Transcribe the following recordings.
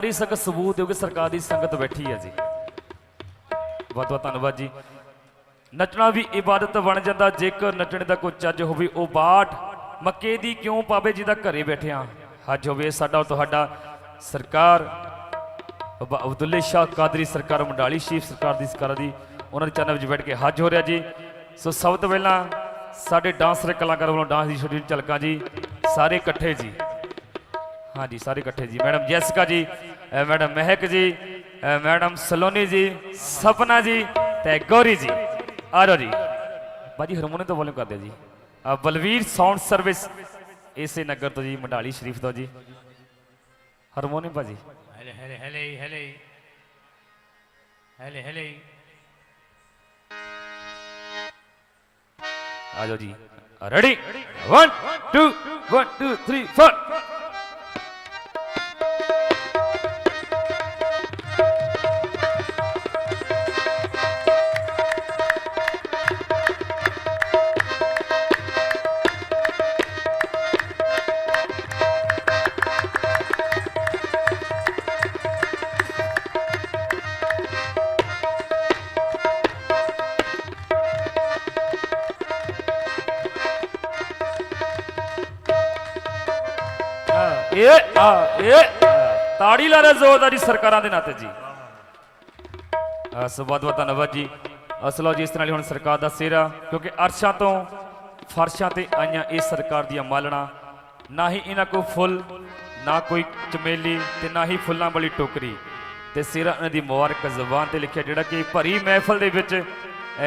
ਸਾਰੀ ਸੰਗਤ ਸਬੂਤ ਦਿਓ ਕਿ ਸਰਕਾਰ ਦੀ ਸੰਗਤ ਬੈਠੀ ਹੈ ਜੀ। ਬਹੁਤ ਬਹੁਤ ਧੰਨਵਾਦ ਜੀ। ਨੱਚਣਾ ਵੀ ਇਬਾਦਤ ਬਣ ਜਾਂਦਾ, ਜੇਕਰ ਨੱਚਣ ਦਾ ਕੋਈ ਚੱਜ ਹੋਵੇ, ਉਹ ਬਾਟ ਮੱਕੇ ਦੀ ਕਿਉਂ ਪਾਵੇ ਜਿਹਦਾ ਘਰੇ ਬੈਠਿਆ ਹੱਜ ਹੋਵੇ ਸਾਡਾ ਤੁਹਾਡਾ ਸਰਕਾਰ ਬਾਬਾ ਅਬਦੁੱਲੇ ਸ਼ਾਹ ਕਾਦਰੀ ਸਰਕਾਰ, ਮੰਡਾਲੀ ਸ਼ੀਫ ਸਰਕਾਰ ਦੀ ਸਰਕਾਰ ਦੀ, ਉਹਨਾਂ ਦੇ ਚਰਨ ਵਿੱਚ ਬੈਠ ਕੇ ਹੱਜ ਹੋ ਰਿਹਾ ਜੀ। ਸੋ ਸਭ ਤੋਂ ਪਹਿਲਾਂ ਸਾਡੇ ਡਾਂਸਰ ਕਲਾਕਾਰ ਵੱਲੋਂ ਡਾਂਸ ਦੀ ਛੋਟੀ ਜਿਹੀ ਝਲਕਾਂ ਜੀ। ਸਾਰੇ ਇਕੱਠੇ ਜੀ। ਹਾਂਜੀ, ਸਾਰੇ ਇਕੱਠੇ ਜੀ। ਮੈਡਮ ਜੈਸਿਕਾ ਜੀ ਅ, ਮੈਡਮ ਮਹਿਕ ਜੀ ਅ, ਮੈਡਮ ਸਲੋਨੀ ਜੀ ਸਪਨਾ ਜੀ ਤੇ ਗੌਰੀ ਜੀ ਆ ਜਾਓ ਜੀ ਬਾਜੀ ਹਾਰਮੋਨੀਅਮ ਤੋਂ ਵੋਲਿਊਮ ਕਰ ਦਿਓ ਜੀ ਅ, ਬਲਵੀਰ ਸਾਊਂਡ ਸਰਵਿਸ ਇਸੇ ਨਗਰ ਤੋਂ ਜੀ ਮੰਡਾਲੀ ਸ਼ਰੀਫ ਤੋਂ ਜੀ ਹਾਰਮੋਨੀਅਮ ਭਾਜੀ Hele, hele, hele, hele. Hele, hele. ਆ ਜਾਓ ਜੀ ਰੈਡੀ 1 2 1 2 3 4 ਇਹ ਤਾੜੀ ਲਾ ਰਿਹਾ ਜ਼ੋਰਦਾਰੀ ਸਰਕਾਰਾਂ ਦੇ ਨਾਤੇ ਜੀ। ਆ ਬਹੁਤ ਬਹੁਤ ਧੰਨਵਾਦ ਜੀ। ਅਸਲੋ ਜੀ, ਇਸ ਤਰ੍ਹਾਂ ਹੁਣ ਸਰਕਾਰ ਦਾ ਸਿਹਰਾ, ਕਿਉਂਕਿ ਅਰਸ਼ਾਂ ਤੋਂ ਫਰਸ਼ਾਂ ਤੇ ਆਈਆਂ ਇਹ ਸਰਕਾਰ ਦੀਆਂ ਮਾਲਣਾ। ਨਾ ਹੀ ਇਹਨਾਂ ਕੋ ਫੁੱਲ, ਨਾ ਕੋਈ ਚਮੇਲੀ ਤੇ ਨਾ ਹੀ ਫੁੱਲਾਂ ਵਾਲੀ ਟੋਕਰੀ। ਤੇ ਸਿਹਰਾ ਇਹਨਾਂ ਦੀ ਮੁਬਾਰਕ ਜ਼ਬਾਨ ਤੇ ਲਿਖਿਆ, ਜਿਹੜਾ ਕਿ ਭਰੀ ਮਹਿਫਲ ਦੇ ਵਿੱਚ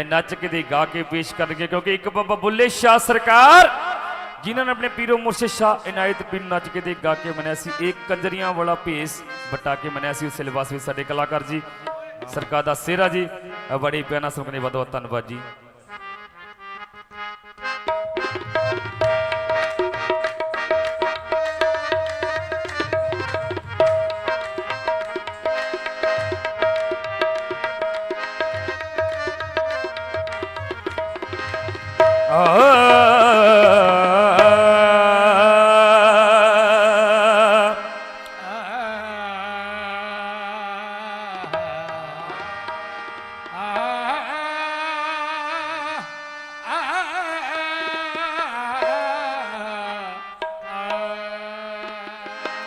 ਨੱਚ ਕੇ ਤੇ ਗਾ ਕੇ ਪੇਸ਼ ਕਰਨਗੇ, ਕਿਉਂਕਿ ਇੱਕ ਬਾਬਾ ਬੁੱਲੇ ਸ਼ਾਹ ਸਰਕਾਰ ਜਿਨ੍ਹਾਂ ਨੇ ਆਪਣੇ ਪੀਰੋ ਮੁਰਸ਼ਿਦ ਸ਼ਾਹ ਇਨਾਇਤ ਪੀਰ ਨੂੰ ਨੱਚ ਕੇ ਤੇ ਗਾ ਕੇ ਮੰਨਿਆ ਸੀ ਇੱਕ ਕੰਜਰੀਆਂ ਵਾਲਾ ਭੇਸ ਬਟਾ ਕੇ ਮੰਨਿਆ ਸੀ ਉਸ ਲਿਬਾਸ ਵਿੱਚ ਸਾਡੇ ਕਲਾਕਾਰ ਜੀ, ਸਰਕਾਰ ਦਾ ਸਿਹਰਾ ਜੀ, ਬੜੀ ਪਿਆਨਾ ਸੁਣਨੇ ਬਹੁਤ ਬਹੁਤ ਧੰਨਵਾਦ ਜੀ। ਆ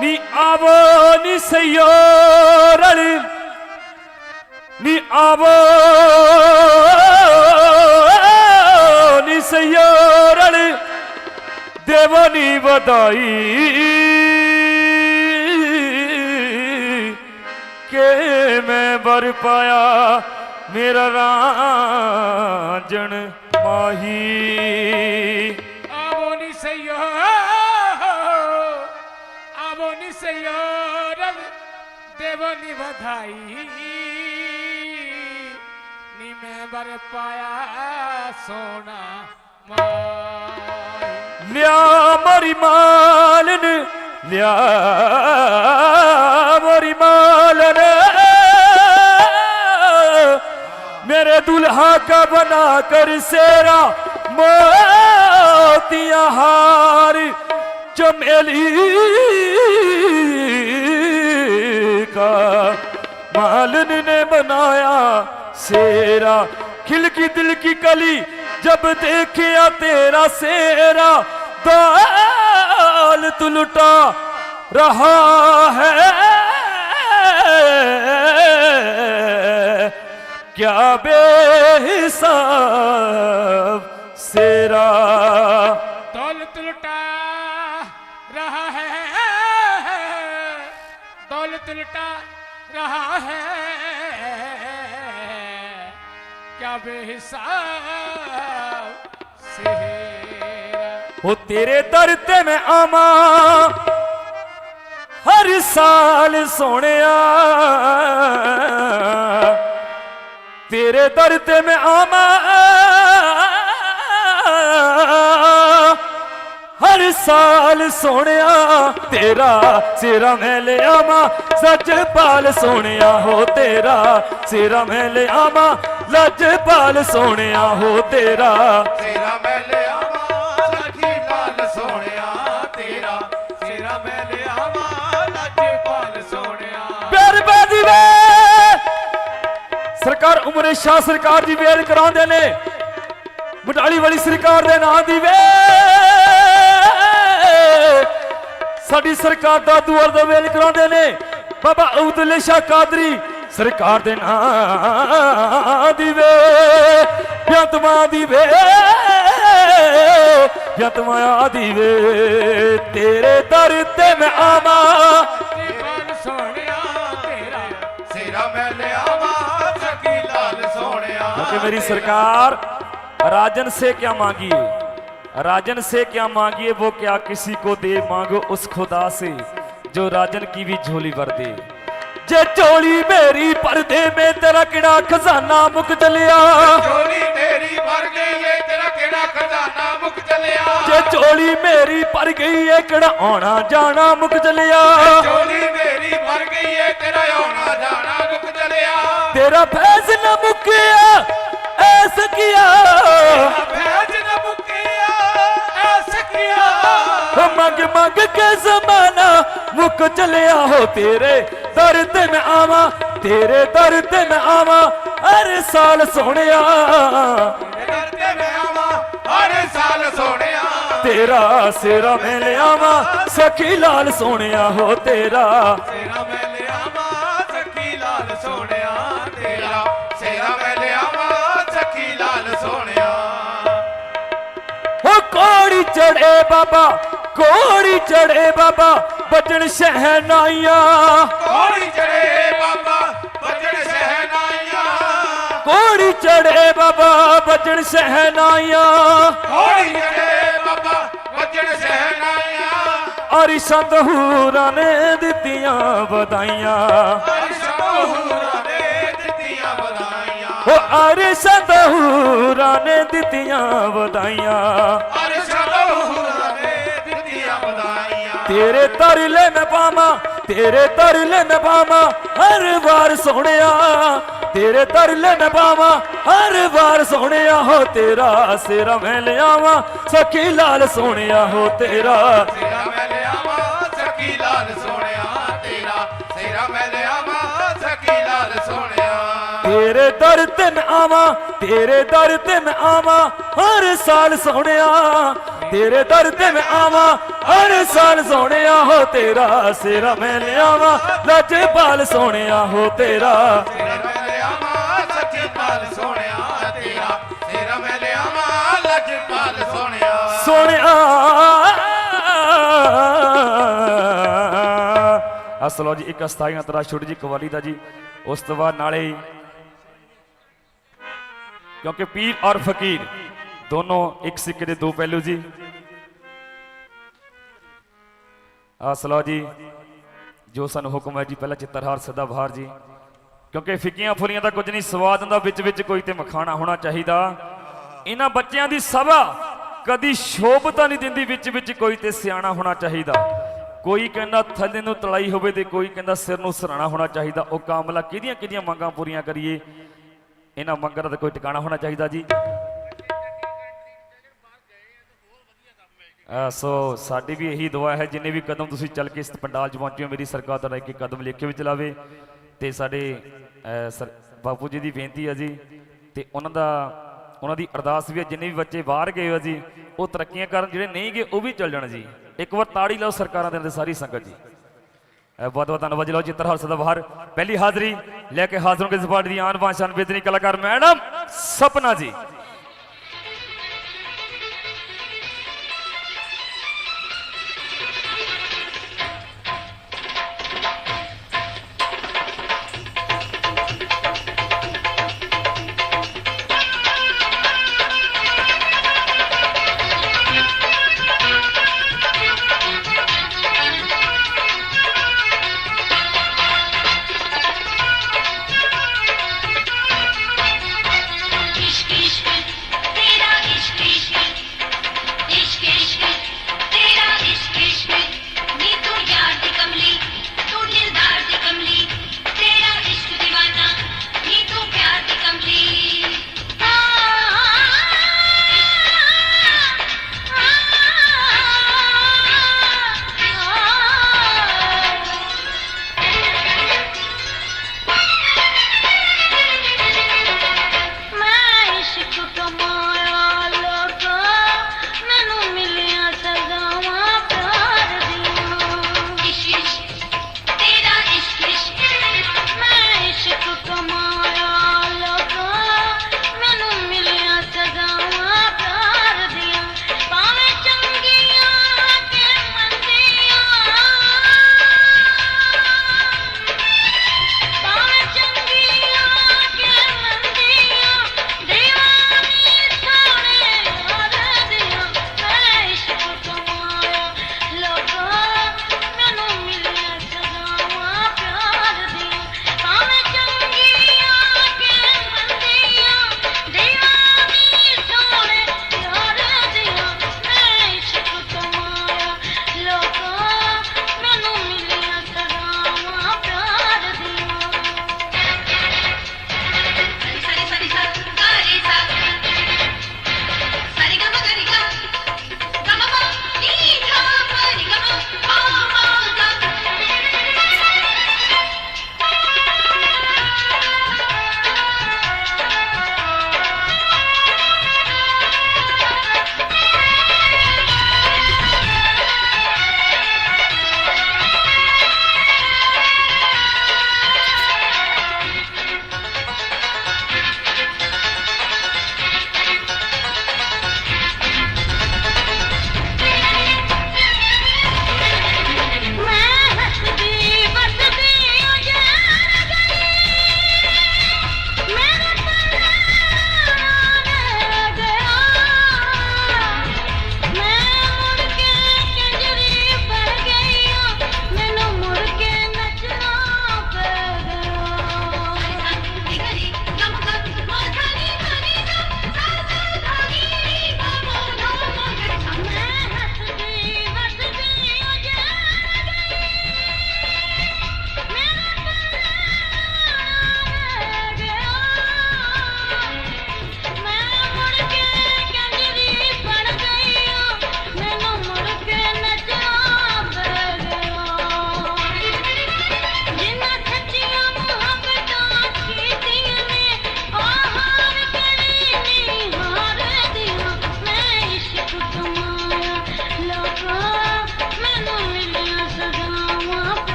ਨੀ ਆਵੋ ਨੀ ਸਯੋਰਲ ਨੀ ਆਵੋ ਨੀ ਸਯੋਰਲ ਦੇਵੋ ਨੀ ਵਧਾਈ। ਮੈਂ ਵਰ ਪਾਇਆ ਮੇਰਾ ਰਾਂਝਣ ਮਾਹੀ। बधाई। नी मैं बर पाया सोना लिया मरी मालन, लिया मरी मालन। मेरे दुल्हा का बना कर सेरा, मोतिया हार चमेली का। मालन ने बनाया सेरा। खिलकी दिल की कली, जब देखिया तेरा सेरा। दाल तू लुटा रहा है। क्या बेहिसाब ਉਹ ਤੇਰੇ ਦਰ ਤੇ ਮੈਂ ਆਵਾਂ। ਹਰ ਸਾਲ ਸੋਹਣਿਆ। ਤੇਰੇ ਦਰ ਤੇ ਮੈਂ ਆਵਾਂ। ਹਰ ਸਾਲ ਸੋਹਣਿਆ। ਤੇਰਾ ਸਿਰਾ ਮੈਂ ਲਿਆਵਾਂ ਸੱਚ ਪਾਲ ਸੋਹਣਿਆ ਹੋ ਤੇਰਾ ਸਿਰਾ ਮੈਂ ਲਿਆਵਾਂ ਲਾਜਪਾਲ ਸੋਹਣਿਆ ਹੋ ਤੇਰਾ। ਤੇਰਾ ਮੈਂ ਸਰਕਾਰ ਉਮਰੇ ਸ਼ਾਹ ਸਰਕਾਰ ਦੀ ਵੇਲ ਕਰਾਉਂਦੇ ਨੇ। ਬਟਾਲੀ ਵਾਲੀ ਸਰਕਾਰ ਦੇ ਨਾਂ ਦੀ ਵੇ। ਸਾਡੀ ਸਰਕਾਰ ਦਾ ਦੁਆਰ ਦਾ ਵੇਲ ਕਰਾਉਂਦੇ ਨੇ। ਬਾਬਾ ਅਬਦੁੱਲੇ ਸ਼ਾਹ ਕਾਦਰੀ ਸਰਕਾਰ ਦੇ ਨਾਂ ਦੀ ਵੇ ਬਿਆਤਮਾ ਦੀ ਵੇ ਬਿਆਤਮਾ ਦੀ ਵੇ ਤੇਰੇ ਦਰ ਤੇ ਮੈਂ ਆਵਾਂ ਦੀਵਾਨ ਸੋਹਣਿਆ ਤੇਰਾ ਸਿਰਾ ਮੈਂ ਲਿਆਵਾਂ ਸਖੀ ਲਾਲ ਸੋਹਣਿਆ क्योंकि मेरी सरकार राजन से क्या मांगिए राजन से क्या मांगिए वो क्या किसी को दे मांगो उस खुदा से जो राजन की भी झोली भर दे ਜੇ ਚੋਲੀ ਮੇਰੀ ਪਰਦੇ ਮੇ ਤੇਰਾ ਕਿਹੜਾ ਖਜ਼ਾਨਾ ਮੁੱਕ ਚਲਿਆ? ਚੋਲੀ ਮੇਰੀ ਭਰ ਗਈ ਤੇਰਾ ਕਿਹੜਾ ਖਜ਼ਾਨਾ ਮੁੱਕ ਚਲਿਆ? ਜੇ ਚੋਲੀ ਮੇਰੀ ਭਰ ਗਈ ਏ ਕਿਹੜਾ ਆਉਣਾ ਜਾਣਾ ਮੁੱਕ ਚਲਿਆ? ਚੋਲੀ ਮੇਰੀ ਭਰ ਗਈ ਏ ਤੇਰਾ ਆਉਣਾ ਜਾਣਾ ਮੁੱਕ ਚਲਿਆ? ਤੇਰਾ ਫੈਸਲਾ ਮੁੱਕਿਆ ਐ ਸਕਿਆ ਮੰਗ ਮੰਗ ਕੇ ਜ਼ਮਾਨਾ ਕਿਉਂ ਚਲਿਆ ਹੋ ਤੇਰੇ ਦਰ ਤੇ ਮੈਂ ਆਵਾਂ, ਤੇਰੇ ਦਰ ਤੇ ਮੈਂ ਆਵਾਂ, ਹਰ ਸਾਲ ਸੋਹਣਿਆ। ਦਰ ਸਾਲ ਸੋਹਣਿਆ ਤੇਰਾ ਸਿਰਾ ਮੈਂ ਲਿਆਵਾਂ, ਸਖੀ ਲਾਲ ਸੋਹਣਿਆ ਹੋ ਤੇਰਾ। ਸਿਰਾ ਮੈਂ ਲਿਆਵਾਂ ਸਖੀ ਲਾਲ ਸੋਹਣਿਆ ਤੇਰਾ ਸਿਰਾ ਮੈਂ ਲਿਆਵਾਂ ਸਖੀ ਲਾਲ ਸੋਹਣਿਆ ਹੋ ਕੋੜੀ ਚੜੇ ਬਾਬਾ, ਕੋੜੀ ਚੜੇ ਬਾਬਾ ਬਚਣ ਸਹਿਨਾਈਆਂ ਕੋੜੀ ਚੜੇ ਬਾਬਾ ਬਚਣ ਸਹਿਨਾਈਆਂ ਕੋੜੀ ਚੜੇ ਬਾਬਾ ਬਚਣ ਸਹਿਨਾਈਆਂ ਕੋੜੀ ਚੜੇ ਬਾਬਾ ਬਚਣ ਸਹਿਨਾਈਆਂ ਅਰੀ ਸਤਹੂਰਾਂ ਨੇ ਦਿੱਤੀਆਂ ਵਧਾਈਆਂ। ਅਰੀ ਸਤਹੂਰਾਂ ਨੇ ਦਿੱਤੀਆਂ ਵਧਾਈਆਂ। ਹੋ ਅਰੀ ਸਤਹੂਰਾਂ ਨੇ ਦਿੱਤੀਆਂ ਵਧਾਈਆਂ। ਤੇਰੇ ਤਰਲੇ ਮੈਂ ਪਾਵਾਂ ਤੇਰੇ ਤਰਲੇ ਮੈਂ ਪਾਵਾਂ ਹਰ ਵਾਰ ਸੋਹਣਿਆ। ਤੇਰੇ ਤਰਲੇ ਮੈਂ ਪਾਵਾਂ ਹਰ ਵਾਰ ਸੋਹਣਿਆ ਹੋ ਤੇਰਾ ਸਿਰਾ ਮੈਂ ਲਿਆਵਾਂ ਸਖੀ ਲਾਲ ਸੋਹਣਿਆ ਹੋ ਤੇਰਾ। ਤੇਰਾ ਮੈਂ ਲਿਆਵਾਂ ਸਖੀ ਲਾਲ ਸੋਹਣਿਆ ਤੇਰਾ ਤੇਰਾ ਮੈਂ ਲਿਆਵਾਂ ਸਖੀ ਲਾਲ ਸੋਹਣਿਆ। ਤੇਰੇ ਦਰ ਤੇ ਆਵਾਂ ਤੇਰੇ ਦਰ ਤੇ ਮੈਂ ਆਵਾਂ ਹਰ ਸਾਲ ਸੋਹਣਿਆ। ਤੇਰੇ ਦਰ ਤੇ ਮੈਂ ਆਵਾਂ ਹਰ ਸਾਲ ਸੋਹਣਿਆ ਹੋ ਤੇਰਾ ਸਿਰਾ ਮੈਂ ਲਿਆਵਾਂ ਲੱਜਪਾਲ ਸੋਹਣਿਆ ਹੋ ਤੇਰਾ। ਸੋਹਣਿਆ ਅਸਲੋ ਜੀ ਇੱਕ ਅਸਥਾਈ ਅੰਤਰਾ ਛੋਟੀ ਜੀ ਕਵਾਲੀ ਦਾ ਜੀ। ਉਸ ਤੋਂ ਬਾਅਦ ਨਾਲੇ ਕਿਉਂਕਿ ਪੀਰ ਔਰ ਫਕੀਰ। ਦੋਨੋਂ ਇੱਕ ਸਿੱਕੇ ਦੇ ਦੋ ਪਹਿਲੂ ਜੀ। ਅਸਲੋ ਜੀ, ਜੋ ਸਾਨੂੰ ਹੁਕਮ ਹੈ ਜੀ, ਪਹਿਲਾ ਚਿੱਤਰਹਾਰ ਸਦਾ ਬਹਾਰ ਜੀ। ਕਿਉਂਕਿ ਫਿੱਕੀਆਂ ਫੁਲੀਆਂ ਦਾ ਕੁਝ ਨਹੀਂ, ਸਵਾਦ ਹੁੰਦਾ, ਵਿੱਚ ਵਿੱਚ ਕੋਈ ਤੇ ਮਖਾਣਾ ਹੋਣਾ ਚਾਹੀਦਾ। ਇਹਨਾਂ ਬੱਚਿਆਂ ਦੀ ਸਭਾ ਕਦੀ ਸ਼ੋਭਤਾ ਨਹੀਂ ਦਿੰਦੀ, ਵਿੱਚ ਵਿੱਚ ਕੋਈ ਤੇ ਸਿਆਣਾ ਹੋਣਾ ਚਾਹੀਦਾ। ਕੋਈ ਕਹਿੰਦਾ ਥੱਲੇ ਨੂੰ ਤਲਾਈ ਹੋਵੇ ਤੇ ਕੋਈ ਕਹਿੰਦਾ ਸਿਰ ਨੂੰ ਸਰਾਣਾ ਹੋਣਾ ਚਾਹੀਦਾ। ਉਹ ਕਾਮਲਾ ਕਿਹਦੀਆਂ ਕਿਹਦੀਆਂ ਮੰਗਾਂ ਪੂਰੀਆਂ ਕਰੀਏ? ਇਹਨਾਂ ਮੰਗਾਂ ਦਾ ਤਾਂ ਕੋਈ ਟਿਕਾਣਾ ਹੋਣਾ ਚਾਹੀਦਾ ਜੀ। ਸੋ ਸਾਡੀ ਵੀ ਇਹੀ ਦੁਆ ਹੈ, ਜਿੰਨੇ ਵੀ ਕਦਮ ਤੁਸੀਂ ਚੱਲ ਕੇ ਇਸ ਪੰਡਾਲ 'ਚ ਪਹੁੰਚੇ ਹੋ, ਮੇਰੀ ਸਰਕਾਰ ਤੁਹਾਡਾ ਇੱਕ ਕਦਮ ਲਿਖ ਕੇ ਵੀ ਚਲਾਵੇ। ਤੇ ਸਾਡੇ ਸਰ- ਬਾਪੂ ਜੀ ਦੀ ਬੇਨਤੀ ਹੈ ਜੀ, ਤੇ ਉਹਨਾਂ ਦਾ, ਉਹਨਾਂ ਦੀ ਅਰਦਾਸ ਵੀ ਹੈ ਜਿੰਨੇ ਵੀ ਬੱਚੇ ਬਾਹਰ ਗਏ ਹੋ ਜੀ, ਉਹ ਤਰੱਕੀਆਂ ਕਰਨ, ਜਿਹੜੇ ਨਹੀਂ ਗਏ, ਉਹ ਵੀ ਚੱਲ ਜਾਣ ਜੀ। ਇੱਕ ਵਾਰ ਤਾੜੀ ਲਾਓ ਸਰਕਾਰਾਂ ਦੇ ਅੰਦਰ ਸਾਰੀ ਸੰਗਤ ਜੀ। ਬਹੁਤ ਬਹੁਤ ਧੰਨਵਾਦ ਜੀ, ਲਓ ਚਿੱਤਰ ਹਰਸ ਦਾ ਬਾਹਰ, ਪਹਿਲੀ ਹਾਜ਼ਰੀ ਲੈ ਕੇ ਹਾਜ਼ਰ ਕੇ ਇਸ ਦੀ ਆਨ ਬਾਨ ਸ਼ਾਨ ਬੇਦਨੀ ਕਲਾਕਾਰ ਮੈਡਮ ਸਪਨਾ ਜੀ।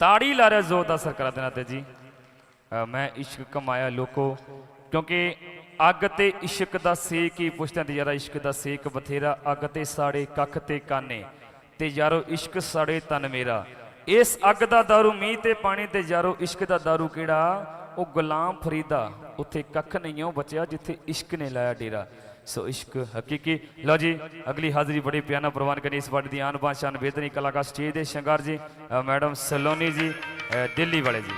ਤਾੜੀ ਲਾ ਰਿਹਾ ਜ਼ੋਰਦਾਰ ਸਰਕਾਰਾਂ ਦੇ ਨਾਤੇ ਜੀ। ਮੈਂ ਇਸ਼ਕ ਕਮਾਇਆ ਲੋਕੋ, ਕਿਉਂਕਿ ਅੱਗ ਤੇ ਇਸ਼ਕ ਦਾ ਸੇਕ ਹੀ ਪੁੱਛਦੇ ਤੇ ਯਾਰਾ ਇਸ਼ਕ ਦਾ ਸੇਕ ਬਥੇਰਾ, ਅੱਗ ਤੇ ਸਾੜੇ ਕੱਖ ਤੇ ਕਾਨੇ, ਤੇ ਯਾਰੋ ਇਸ਼ਕ ਸਾੜੇ ਤਨ ਮੇਰਾ। ਇਸ ਅੱਗ ਦਾ दारू ਮੀਂਹ ਤੇ ਪਾਣੀ ਤੇ ਯਾਰੋ ਇਸ਼ਕ ਦਾ दारू ਕਿਹੜਾ? ਉਹ ਗੁਲਾਮ ਫਰੀਦਾ, ਉੱਥੇ ਕੱਖ ਨਹੀਂ ਉਹ ਬਚਿਆ ਜਿੱਥੇ ਇਸ਼ਕ ਨੇ ਲਾਇਆ ਡੇਰਾ। ਸੋ ਇਸ਼ਕ ਹਕੀਕੀ। ਲਓ ਜੀ, ਅਗਲੀ ਹਾਜ਼ਰੀ ਬੜੀ ਪਿਆਨਾ ਪ੍ਰਵਾਨ ਕਰਨੀ ਇਸ ਵਾਰ ਦੀ ਆਨ ਬਾਸ਼ਾਨ ਬੇਹਤਰੀਨ ਕਲਾਕਾਰ ਸਟੇਜ ਦੇ ਸ਼ੰਗਾਰ ਜੀ ਮੈਡਮ ਸਲੋਨੀ ਜੀ ਦਿੱਲੀ ਵਾਲੇ ਜੀ।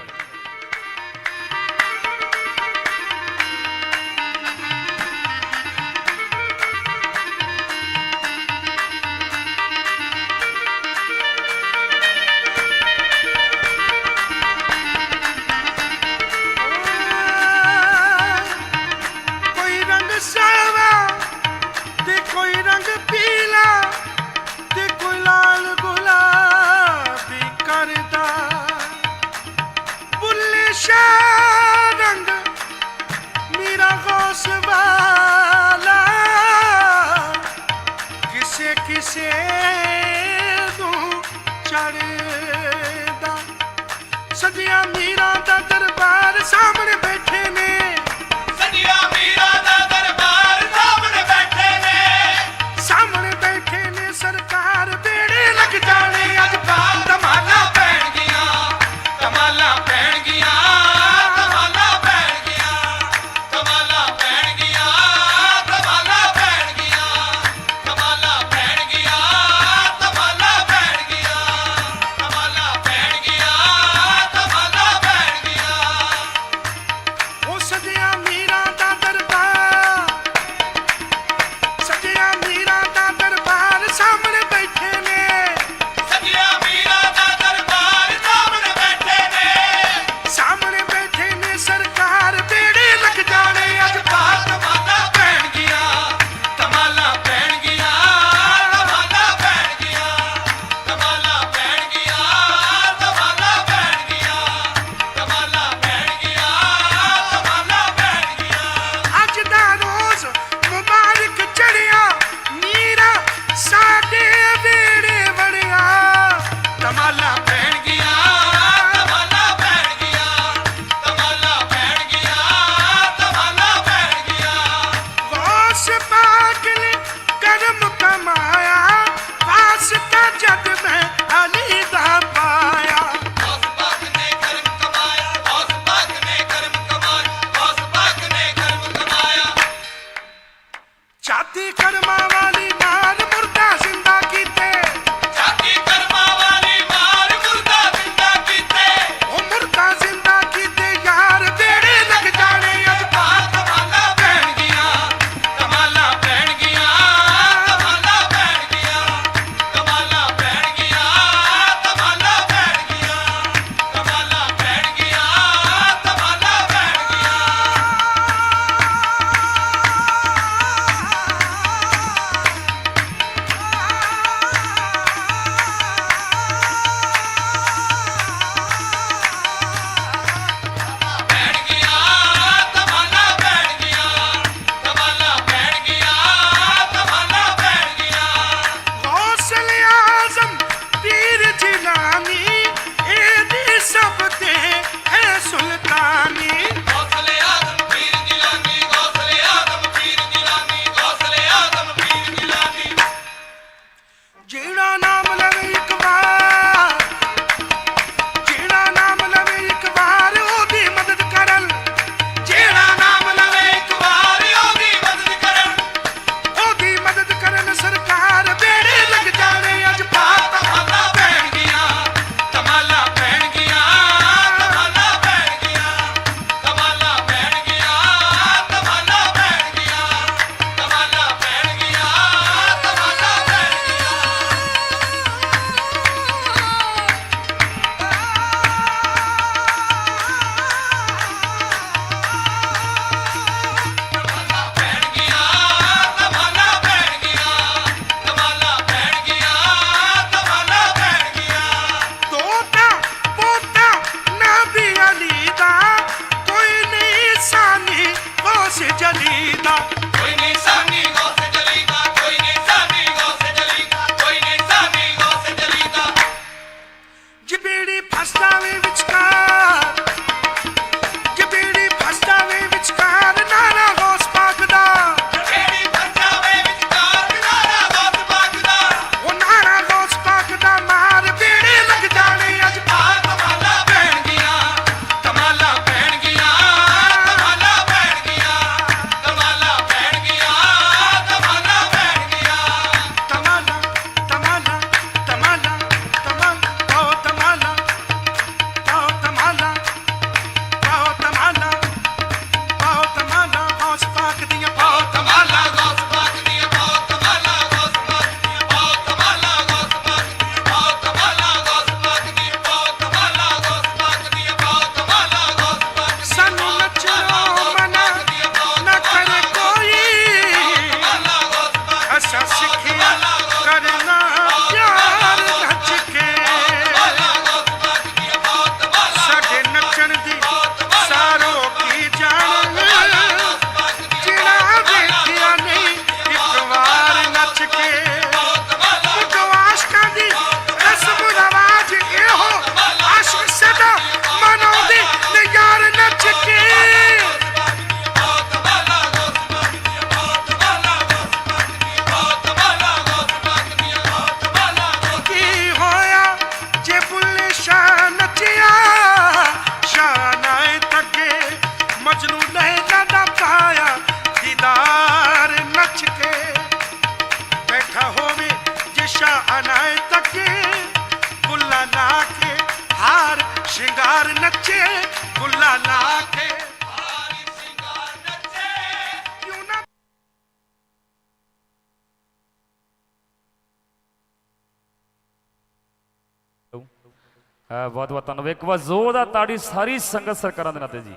ਬਹੁਤ ਧੰਨਵਾਦ। ਇੱਕ ਵਾਰ ਜ਼ੋਰ ਦਾ ਤਾੜੀ ਸਾਰੀ ਸੰਗਤ ਸਰਕਾਰਾਂ ਦੇ ਨਾਤੇ ਜੀ।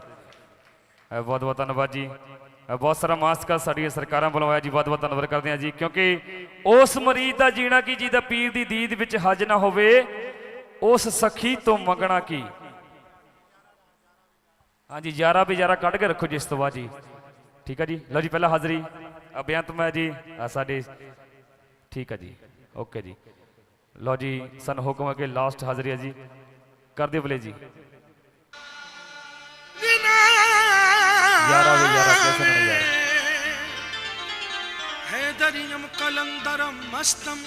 ਬਹੁਤ ਬਹੁਤ ਧੰਨਵਾਦ ਜੀ। ਬਹੁਤ ਸਾਰਾ ਮਾਸਕਾ ਸਾਡੀਆਂ ਸਰਕਾਰਾਂ ਵੱਲੋਂ ਜੀ। ਬਹੁਤ ਬਹੁਤ ਧੰਨਵਾਦ ਕਰਦੇ ਹਾਂ ਜੀ। ਕਿਉਂਕਿ ਉਸ ਮਰੀਜ਼ ਦਾ ਜੀਣਾ ਕੀ ਜਿਹਦਾ ਪੀਰ ਦੀ ਦੀਦ ਵਿੱਚ ਹਜ ਨਾ ਹੋਵੇ, ਉਸ ਸਖੀ ਤੋਂ ਮੰਗਣਾ ਕੀ? ਹਾਂਜੀ, ਯਾਰਾ ਵੀ ਯਾਰਾ ਕੱਢ ਕੇ ਰੱਖੋ ਜੀ ਇਸ ਤੋਂ ਬਾਅਦ ਜੀ। ਠੀਕ ਹੈ ਜੀ? ਲਓ ਜੀ, ਪਹਿਲਾਂ ਹਾਜ਼ਰੀ। ਆ ਬੇਅੰਤ ਮੈਂ ਜੀ। ਸਾਡੇ ਠੀਕ ਹੈ ਜੀ। ਓਕੇ ਜੀ। ਲਓ ਜੀ, ਸਾਨੂੰ ਹੁਕਮ ਹੈ ਕਿ ਲਾਸਟ ਹਾਜ਼ਰੀ ਹੈ ਜੀ। कर दियो प्ले जी। हैदरियम कलंदरम मस्तम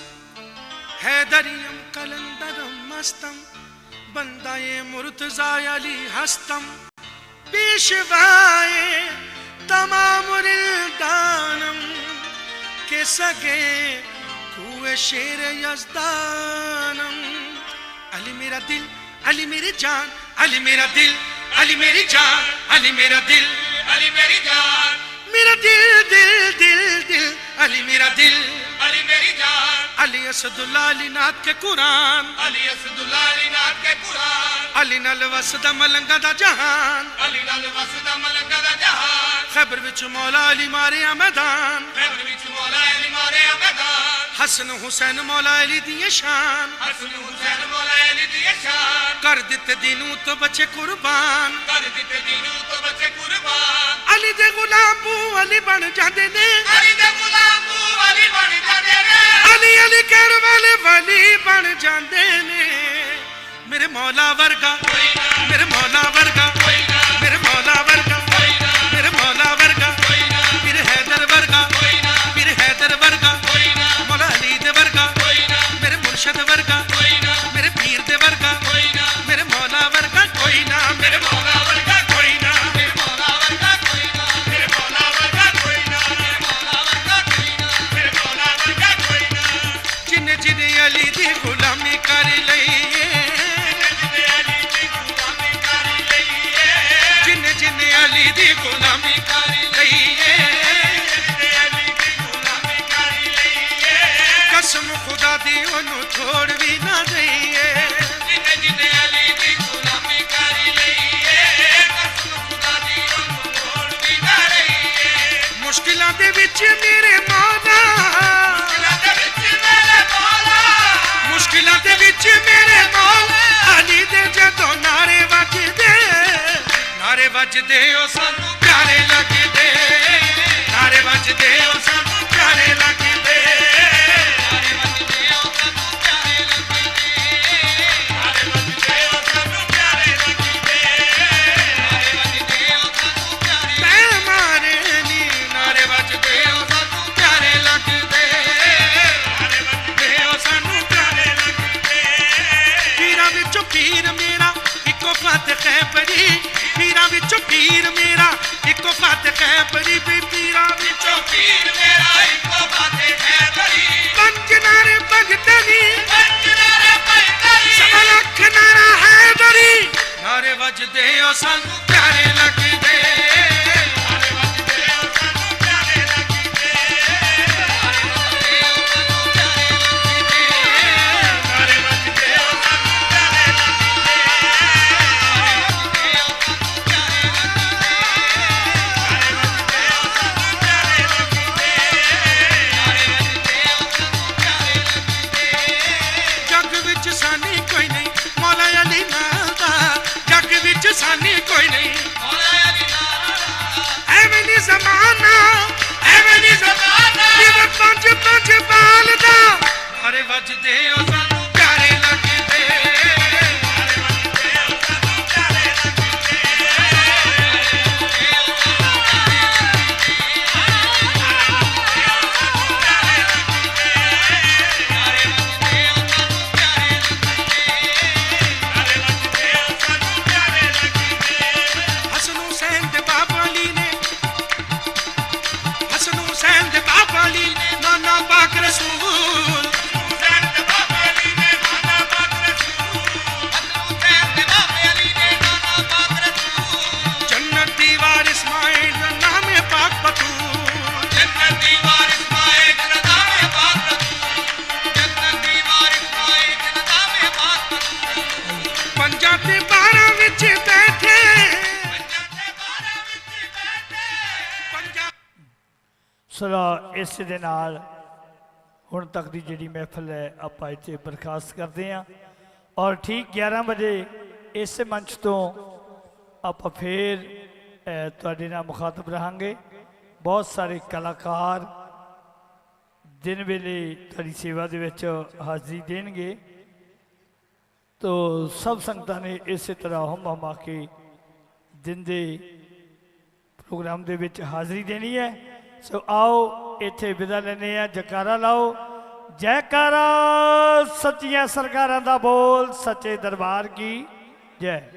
हैदरियम कलंदरम मस्तम बंदाए मुर्तजा अली हस्तम। पेशवाए तमाम दानम के सगे कुए शेर यजदानम। अली मेरा दिल अली मेरी जान अली मेरा दिल अली मेरी जान अली मेरा दिल अली मेरी जान मेरा दिल दिल दिल दिल अली मेरा दिल अली मेरी जान अली असदुल्ला अली नाथ के कुरान अली असदुल्ला अली नाथ के कुरान अली नाल वसदा मलंगा दा जहान अली नाल वसदा मलंगा दा जहान खबर विच मौला अली मारे मैदान खबर विच मौला अली मारे मैदान ਹਸਨ ਹੁਸੈਨ ਮੌਲਾ ਅਲੀ ਦੀ ਸ਼ਾਨ। ਹਸਨ ਹੁਸੈਨ ਮੌਲਾ ਅਲੀ ਦੀ ਸ਼ਾਨ। ਕਰ ਦਿੱਤੇ ਦਿਨੂ ਤੋਂ ਬਚੇ ਕੁਰਬਾਨ। ਕਰ ਦਿੱਤੇ ਦਿਨੂ ਤੋਂ ਬਚੇ ਕੁਰਬਾਨ। ਅਲੀ ਦੇ ਗੁਲਾਮ ਬੂ ਅਲੀ ਬਣ ਜਾਂਦੇ ਨੇ। ਅਲੀ ਦੇ ਗੁਲਾਮ ਬੂ ਅਲੀ ਬਣ ਜਾਂਦੇ ਨੇ। ਅਲੀ ਅਲੀ ਕਹਿਣ ਵਾਲੇ ਵਲੀ ਬਣ ਜਾਂਦੇ ਨੇ। ਮੇਰੇ ਮੌਲਾ ਵਰਗਾ ਮੇਰੇ ਮੌਲਾ ਵੱਜਦੇ ਉਹ ਸਾਨੂੰ ਪਿਆਰੇ ਲੱਗਦੇ। ਨਾਰੇ ਵੱਜਦੇ ਉਹ ਸਾਨੂੰ ਪਿਆਰੇ ਲੱਗਦੇ। ਵੱਜਦੇ ਉਹ ਸਾਨੂੰ ਪਿਆਰੇ ਲੱਗਦੇ। ਸਾਰੇ ਵੱਜਦੇ ਉਹ ਸਾਨੂੰ ਪਿਆਰੇ ਲੱਗਦੇ। ਸਾਰੇ ਵੱਜਦੇ ਉਹ ਸਾਨੂੰ ਪਿਆਰੇ ਮੈਂ ਮਾਰੇ ਨੀ। ਨਾਰੇ ਵੱਜਦੇ ਉਹ ਸਾਨੂੰ ਪਿਆਰੇ ਲੱਗਦੇ। ਨਾਰੇ ਵੱਜਦੇ ਉਹ ਸਾਨੂੰ ਪਿਆਰੇ ਲੱਗਦੇ। ਪੀਰਾਂ ਵਿੱਚੋਂ ਪੀਰ ਮੇਰਾ ਇੱਕੋ ਫਤਿਹ ਪੀਰਾਂ। ਵਿੱਚੋਂ ਪੀਰ ਮੇਰਾ ਇੱਕੋ ਫਤਿਹ ਹੈ ਬੜੀ ਵੀ ਪੀਰਾਂ ਵਿੱਚੋਂ। ਪੀਰ ਮੇਰਾ ਇੱਕੋ ਬਾਤੇ ਹੈ ਬੜੀ ਪੰਜ ਨਾਰੇ ਭਗਤਾਂ ਦੀ ਪੰਜਨਾਰੇ ਪੈਂਦਰੀ ਸਵਾ ਲੱਖ ਨਾਰਾ ਹੈ ਦਰੀ ਨਾਰੇ ਵੱਜਦੇ ਉਹ ਸਾਨੂੰ ਪਿਆਰੇ ਲੱਗਦੇ ਨਾਲ ਹੁਣ ਤੱਕ ਦੀ ਜਿਹੜੀ ਮਹਿਫਲ ਹੈ, ਆਪਾਂ ਇੱਥੇ ਬਰਖਾਸਤ ਕਰਦੇ ਹਾਂ। ਔਰ ਠੀਕ 11 ਵਜੇ ਇਸ ਮੰਚ ਤੋਂ ਆਪਾਂ ਫੇਰ ਤੁਹਾਡੇ ਨਾਲ ਮੁਖਾਤਬ ਰਹਾਂਗੇ। ਬਹੁਤ ਸਾਰੇ ਕਲਾਕਾਰ ਦਿਨ ਵੇਲੇ ਤੁਹਾਡੀ ਸੇਵਾ ਦੇ ਵਿੱਚ ਹਾਜ਼ਰੀ ਦੇਣਗੇ। ਤੋ ਸਭ ਸੰਗਤਾਂ ਨੇ ਇਸੇ ਤਰ੍ਹਾਂ ਹਮ ਹਮਾ ਕੇ ਦਿਨ ਦੇ ਪ੍ਰੋਗਰਾਮ ਦੇ ਵਿੱਚ ਹਾਜ਼ਰੀ ਦੇਣੀ ਹੈ। ਸੋ ਆਓ ਇੱਥੇ ਵਿਦਾ ਲੈਣੇ ਆ ਜਕਾਰਾ ਲਾਓ। ਜੈਕਾਰਾ, ਸੱਚੀਆਂ ਸਰਕਾਰਾਂ ਦਾ ਬੋਲ, ਸੱਚੇ ਦਰਬਾਰ ਕੀ। ਜੈ।